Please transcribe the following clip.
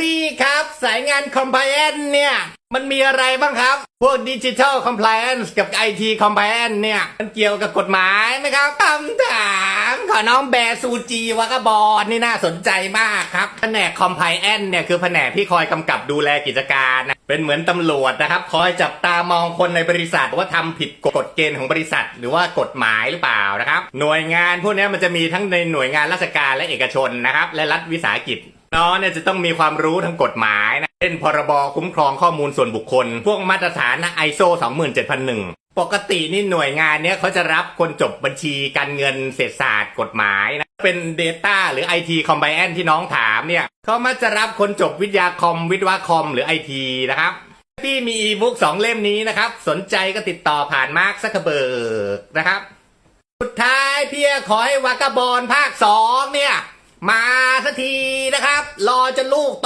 พี่ครับ สายงานคอม p พ a นเนี่ย มันมีอะไรบ้างครับ พวกดิจิทัลคอม p พ a นกับไอทีคอม p พ a นเนี่ย มันเกี่ยวกับกฎหมายไหมครับคำถามขอน้องแบซูจีวากาบอลนี่น่าสนใจมากครับแผนกคอม p พ a นเนี่ยคือแผนกที่คอยกำกับดูแลกิจการนะเป็นเหมือนตำรวจนะครับ คอยจับตามองคนในบริษัทว่าทำผิดกฎเกณฑ์ของบริษัท หรือว่ากฎหมายหรือเปล่านะครับ หน่วยงานพวกนี้มันจะมีทั้งในหน่วยงานราชการและเอกชนนะครับ และรัฐวิสาหกิจ น้องเนี่ยจะต้องมีความรู้ทางกฎหมายนะเช่นพรบคุ้มครองข้อมูลส่วนบุคคล พวกมาตรฐานนะ ISO 27001 ปกตินี่หน่วยงานเนี้ยเขาจะรับคนจบบัญชีการเงินเศรษฐศาสตร์กฎหมายนะเป็น Data หรือ IT c o m b i a n ที่น้องถามเนี่ยเขามาจะรับคนจบวิทยาคอม วิทยาคอม หรือ IT นะครับที่มีอีบุ๊กสองเล่มนี้นะครับ สนใจก็ติดต่อผ่านมาร์คซักเบิร์กนะครับ สุดท้ายพี่ขอให้วากาบอลภาคสองเนี่ย มาสักที นะครับ รอจนลูก